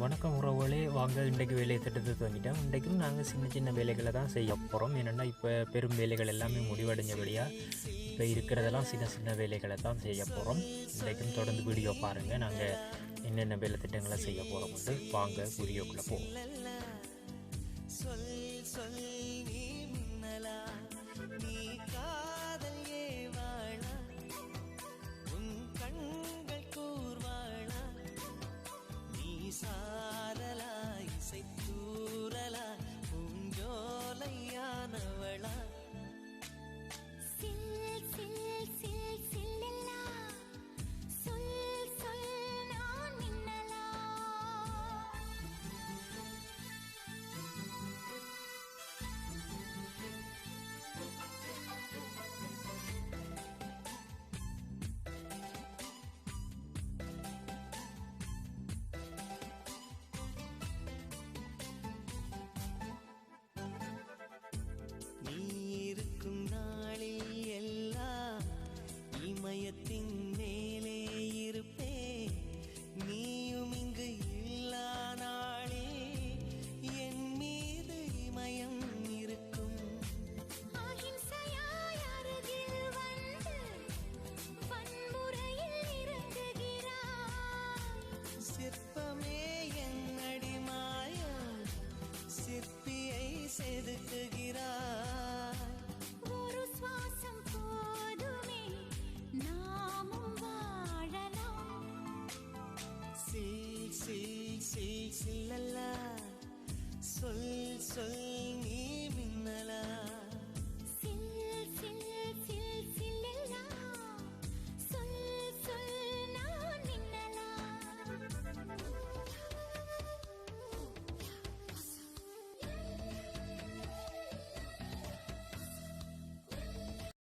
வணக்கம் உறவுகளே. வாங்க இன்றைக்கு வேலையை திட்டத்தை துவங்கிட்டோம். இன்றைக்கும் நாங்கள் சின்ன சின்ன வேலைகளை தான் செய்ய போகிறோம் என்னென்னா இப்போ பெரும் வேலைகள் எல்லாமே முடிவடைஞ்சபடியாக இப்போ இருக்கிறதெல்லாம் சின்ன சின்ன வேலைகளை தான் செய்ய போகிறோம் இன்றைக்கும் தொடர்ந்து வீடியோ பாருங்கள் நாங்கள் என்னென்ன வேலை திட்டங்களை செய்ய போகிறோம் வாங்க வீடியோக்குள்ளே போவோம். சில் சில் சில் சில்லல்லா சொல் சொல் நீ மின்னலா